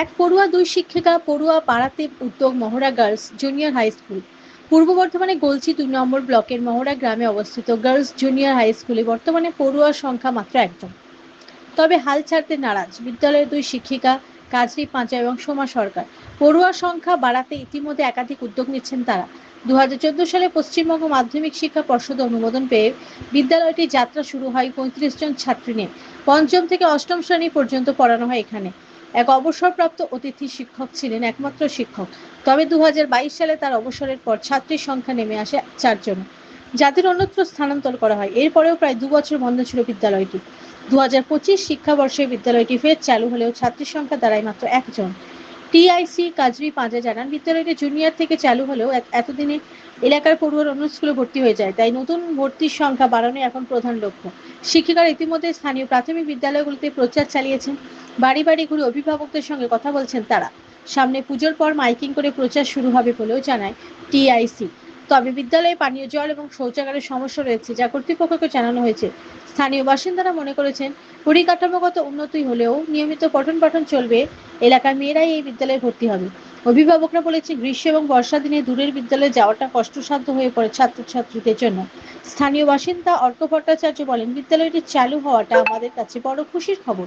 এক পড়ুয়া দুই শিক্ষিকা পড়ুয়া পাড়াতে উদ্যোগ মহড়া গার্লস জুনিয়র হাই স্কুল। পূর্ব বর্ধমানে গলসি দুই নম্বর ব্লকের মহড়া গ্রামে অবস্থিত গার্লস জুনিয়র হাই স্কুলে বর্তমানে পড়ুয়ার সংখ্যা মাত্র একজন। তবে হাল ছাড়তে নারাজ বিদ্যালয়ের দুই শিক্ষিকা কাজরি পাঁচা এবং সোমা সরকার। পড়ুয়ার সংখ্যা বাড়াতে ইতিমধ্যে একাধিক উদ্যোগ নিচ্ছেন তারা। দু হাজার চোদ্দ সালে পশ্চিমবঙ্গ মাধ্যমিক শিক্ষা পর্ষদ অনুমোদন পেয়ে বিদ্যালয়টি যাত্রা শুরু হয় পঁয়ত্রিশ জন ছাত্রী নিয়ে। পঞ্চম থেকে অষ্টম শ্রেণি পর্যন্ত পড়ানো হয় এখানে। এক অবসরপ্রাপ্ত অতিথি শিক্ষক ছিলেন একমাত্র শিক্ষক। তবে দু হাজার বাইশ সালে তার অবসরের পর ছাত্রীর সংখ্যা নেমে আসে চারজন। যাদের অন্যত্র স্থানান্তর করা হয়। এরপরেও প্রায় দু বছর বন্ধ ছিল বিদ্যালয়টি। দু হাজার পঁচিশ শিক্ষাবর্ষে বিদ্যালয়টি ফের চালু হলেও ছাত্রীর সংখ্যা দাঁড়ায় মাত্র একজন। টিআইসি কাজরি পাঁজা জানান, বিদ্যালয়টি জুনিয়র থেকে চালু হলেও এত- এতদিনে এলাকার পড়ুয়ার অন্য স্কুলে ভর্তি হয়ে যায়। তাই নতুন ভর্তির সংখ্যা বাড়ানো এখন প্রধান লক্ষ্য। শিক্ষিকারা ইতিমধ্যে স্থানীয় প্রাথমিক বিদ্যালয়গুলিতে প্রচার চালিয়েছেন। বাড়ি বাড়ি ঘুরে অভিভাবকদের সঙ্গে কথা বলছেন তারা। সামনে পুজোর পর মাইকিং করে প্রচার শুরু হবে বলেও জানায় টিআইসি তবে বিদ্যালয়ে পানীয় জল এবং শৌচাগারের সমস্যা রয়েছে, যা কর্তৃপক্ষকে জানানো হয়েছে। স্থানীয় বাসিন্দারা মনে করেছেন, পরিকাঠামোগত উন্নতি হলেও নিয়মিত পঠন পাঠন চলবে, এলাকার মেয়েরাই এই বিদ্যালয়ে ভর্তি হবে। অভিভাবকরা বলেছে গ্রীষ্ম এবং বর্ষা দিনে দূরের বিদ্যালয়ে যাওয়াটা কষ্টসাধ্য হয়ে পড়ে ছাত্রছাত্রীদের জন্য। স্থানীয় বাসিন্দা অর্ক ভট্টাচার্য বলেন, বিদ্যালয়টি চালু হওয়াটা আমাদের কাছে বড় খুশির খবর।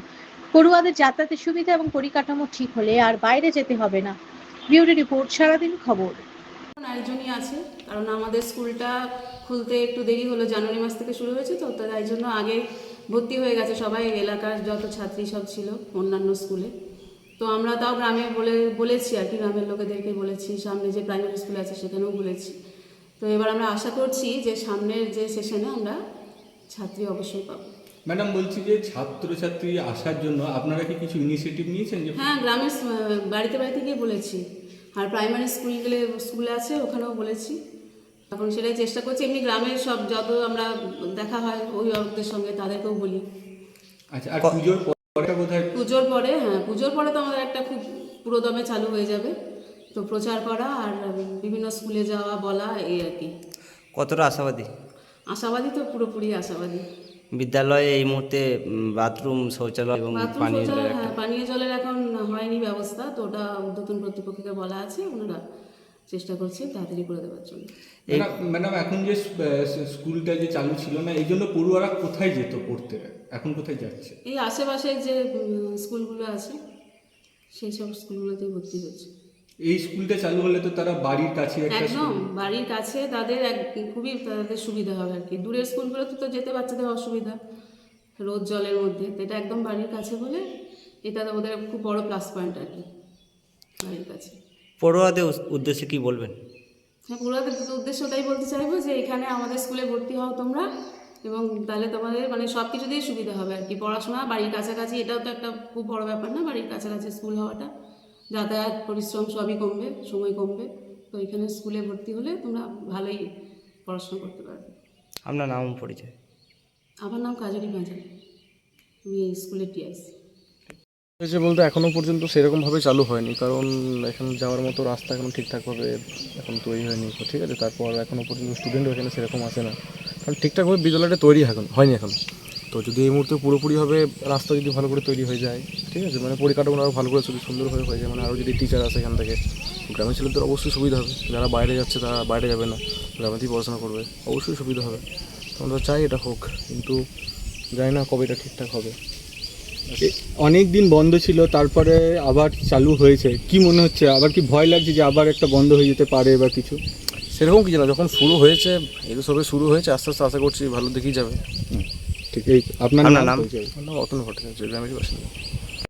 পড়ুয়াদের যাতায়াতের সুবিধা এবং পরিকাঠামো ঠিক হলে আর বাইরে যেতে হবে না। বিউটি রিপোর্ট, সারাদিন খবর। আয়োজনই আছে কারণ আমাদের স্কুলটা খুলতে একটু দেরি হলো জানুয়ারি মাস থেকে শুরু হয়েছে তো তাই জন্য আগে ভর্তি হয়ে গেছে সবাই এলাকার যত ছাত্রী সব ছিল অন্যান্য স্কুলে। তো আমরা তাও গ্রামে বলে বলেছি আর কি গ্রামের লোকেদেরকে বলেছি সামনে যে প্রাইমারি স্কুল আছে সেখানেও বলেছি। তো এবার আমরা আশা করছি যে সামনের যে সেশনে আমরা ছাত্রী অবশ্যই পাবো। ম্যাডাম বলছি যে ছাত্রছাত্রী আসার জন্য আপনারা কি কিছু ইনিশিয়েটিভ নিয়েছেন? হ্যাঁ গ্রামের বাড়িতে বাড়িতে গিয়ে বলেছি। আর প্রাইমারি স্কুলগুলো স্কুলে আছে ওখানেও বলেছি। এখন সেটাই চেষ্টা করছি এমনি গ্রামের সব যত আমরা দেখা হয় অভিভাবকদের সঙ্গে তাদেরকেও বলি। আচ্ছা আর পুজোর পরে বোধহয় পুজোর পরে হ্যাঁ পুজোর পরে তো আমাদের একটা খুব পুরোদমে চালু হয়ে যাবে। তো প্রচার করা আর বিভিন্ন স্কুলে যাওয়া বলা এই আর কি। কতটা আশাবাদী? আশাবাদী তো পুরোপুরি আশাবাদী। বিদ্যালয়ে এই মুহূর্তে বাথরুম শৌচালয় এবং পানীয় জলের হ্যাঁ পানীয় জলের এখন হয়নি ব্যবস্থা তো ওটা নতুন কর্তৃপক্ষকে বলা আছে ওনারা চেষ্টা করছে তাড়াতাড়ি করে দেওয়ার জন্য। ম্যাডাম এখন যে স্কুলটা যে চালু ছিল না এই জন্য পড়ুয়ারা কোথায় যেত পড়তে? এখন কোথায় যাচ্ছে? এই আশেপাশে যে স্কুলগুলো আছে সেই সব স্কুলগুলোতেই ভর্তি হচ্ছে। এই স্কুলটা চালু হলে তো তারা বাড়ির কাছে একদম বাড়ির কাছে তাদের এক খুবই তাদের সুবিধা হবে আর কি। দূরের স্কুলগুলোতে তো যেতে বাচ্চাদের অসুবিধা রোদ জলের মধ্যে এটা একদম বাড়ির কাছে বলে এটা তো ওদের খুব বড় প্লাস পয়েন্ট আর কি বাড়ির কাছে। পড়ুয়াদের উদ্দেশ্যে কি বলবেন? হ্যাঁ পুরোদের উদ্দেশ্য তাই বলতে চাইব যে এখানে আমাদের স্কুলে ভর্তি হও তোমরা এবং তাহলে তোমাদের মানে সব কিছু দিয়ে সুবিধা হবে আর কি। পড়াশোনা বাড়ির কাছাকাছি এটাও তো একটা খুব বড় ব্যাপার না বাড়ির কাছাকাছি স্কুল হওয়াটা। যাতায়াত পরিশ্রম সবই কমবে সময় কমবে। তো এখানে স্কুলে ভর্তি হলে তোমরা ভালোই পড়াশোনা করতে পারবে। আপনার নাম পরিচয়? আমার নাম কাজরি বাজার। আমি এই স্কুলের টিআইসি হয়েছে বলতে এখনও পর্যন্ত সেরকমভাবে চালু হয়নি, কারণ এখন যাওয়ার মতো রাস্তা এখন ঠিকঠাকভাবে এখন তৈরি হয়নি, ঠিক আছে? তারপর এখনও পর্যন্ত স্টুডেন্টও এখানে সেরকম আসে না। কারণ ঠিকঠাকভাবে বিদ্যালয়টা তৈরি এখন, হয়নি এখন। তো যদি এই মুহূর্তে পুরোপুরিভাবে রাস্তা যদি ভালো করে তৈরি হয়ে যায়, ঠিক আছে? মানে পরিকাঠামো আরও ভালো করে যদি সুন্দরভাবে হয়ে যায় মানে আরও যদি টিচার আসে এখান থেকে, গ্রামের ছেলেদের অবশ্যই সুবিধা হবে। যারা বাইরে যাচ্ছে তারা বাইরে যাবে না, গ্রামেতেই পড়াশোনা করবে, অবশ্যই সুবিধা হবে। আমরা চাই এটা হোক, কিন্তু জানি না কবে এটা ঠিকঠাক হবে। অনেক দিন বন্ধ ছিল তারপরে আবার চালু হয়েছে। কি মনে হচ্ছে? আবার কি ভয় লাগছে যে আবার একটা বন্ধ হয়ে যেতে পারে বা কিছু? সেরকম কিছু না যখন শুরু হয়েছে এগুলো সবে শুরু হয়েছে আস্তে আস্তে আশা করছি ভালো দিকেই যাবে। ঠিক এই আপনার। নাম অতন ভট্টাচার্য গ্রামের বাসিন্দা।